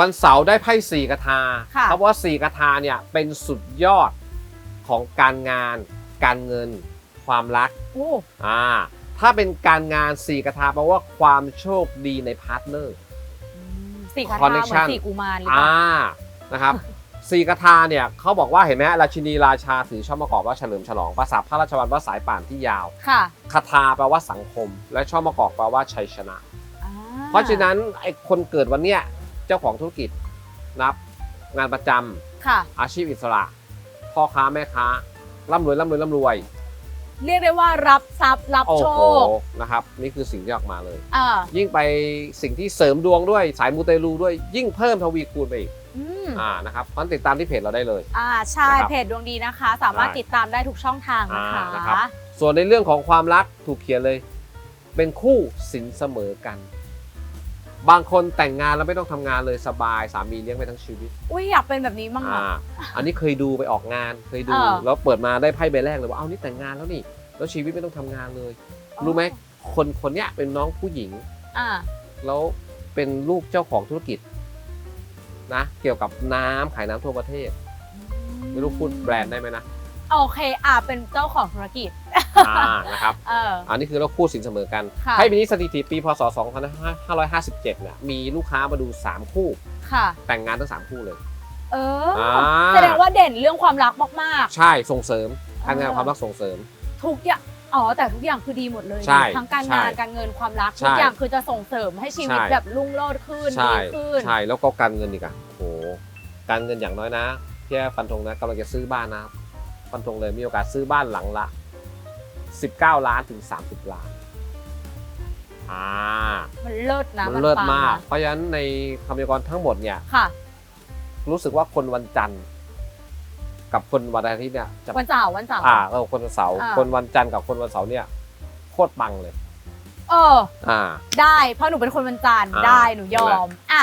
วันเสาร์ได้ไพ่สี่กระทาค่ะเขาบอกว่าสี่กระทาเนี่ยเป็นสุดยอดของการงาน การเงิน ความรักโอ้อ่าถ้าเป็นการงานสี่กระทาแปลว่าความโชคดีในพาร์ทเนอร์ สี่คาถาเหมือน Connection สี่กุมารหรือเปอ่าล่านะครับสี่กระทาเนี่ยเขาบอกว่าเห็นไหมราชินีราชาถือช่อมะกอกว่าเฉลิมฉลองภาษาพระราชวังว่าสายป่านที่ยาว ค่ะคาถาแปลว่าสังคม และช่อมะกอกแปลว่าชัยชนะ อ่เพราะฉะนั้นไอ้คนเกิดวันเนี้ย เจ้าของธุรกิจ นับ งานประจำค่ะ อาชีพอิสระ พ่อค้าแม่ค้าร่ำรวยร่ำรวยร่ำรวยเรียกได้ว่ารับทรัพย์รับโอ้โชโหคนะครับ นี่คือสิ่งที่ออกมาเลยอ่ายิ่งไปสิ่งที่เสริมดวงด้วยสายมูเตลูด้วยยิ่งเพิ่มทวีคูณไปอีกอืมอ่านะครับเพราะฉะนั้นติดตามที่เพจเราได้เลย อ่าใช่นะครับเพจดวงดีนะคะ สามารถใช่ติดตามได้ทุกช่องทางนะคะอ่านะครับส่วนในเรื่องของความรักถูกเขียนเลย เป็นคู่สินเสมอกัน บางคนแต่งงานแล้วไม่ต้องทำงานเลยสบายสามีเลี้ยงไปทั้งชีวิตอุ้ยอยากเป็นแบบนี้บ้างอ่าอะอันนี้เคยดูไปออกงานเคยดู เออ แล้วเปิดมาได้ไพ่ใบแรกเลยว่าเอานี่แต่งงานแล้วนี่แล้วชีวิตไม่ต้องทำงานเลย รู้ไหมคนคนเนี้ยเป็นน้องผู้หญิง อ่า แล้วเป็นลูกเจ้าของธุรกิจนะเกี่ยวกับน้ำขายน้ำทั่วประเทศ ไม่รู้พูดแบรนด์ได้ไหมนะ โอเคอ่าเป็นเจ้าของธุรกิจอ่านะครับเออ อันนี้คือเราคู่สินเสมอกันค่ะ ให้ปีนี้สถิติปีพศ 2557เนี่ยมีลูกค้ามาดู 3 คู่ ค่ะ แต่งงานทั้ง 3 คู่เลย เอออาแสดงว่าเด่นเรื่องความรักมาก ใช่ส่งเสริมการงานอ๋อ ความรักส่งเสริม ๆ ทุกอย่างอ๋อแต่ทุกอย่างคือดีหมดเลยใช่ทั้งการงานใช่การเงินความรักใช่ทุกอย่างคือจะส่งเสริมให้ชีวิตใช่ แบบรุ่งโรจน์ขึ้นใช่ดีขึ้น ใช่แล้วก็การเงินอีกอะโอ้โหการเงินอย่างน้อยนะพี่ฟันธงนะกำลังจะซื้อบ้านนะ ฟันธงเลยมีโอกาสซื้อบ้านหลังละ 19 ล้านถึง 30 ล้านอ่ามันเลิศนะมันเลิศปังมากนะเพราะฉะนั้นในคำพยากรณ์ทั้งหมดเนี่ยค่ะ รู้สึกว่าคนวันจันทร์ กับคนวันอาทิตย์เนี่ยจะวันเสาร์วันเสาร์อ่าเออคนวันเสาร์อ่าคนวันจันทร์กับคนวันเสาร์เนี่ยโคตรปังเลย เออ อ่า ได้เพราะหนูเป็นคนวันจันทร์อ่าได้หนูยอมอะ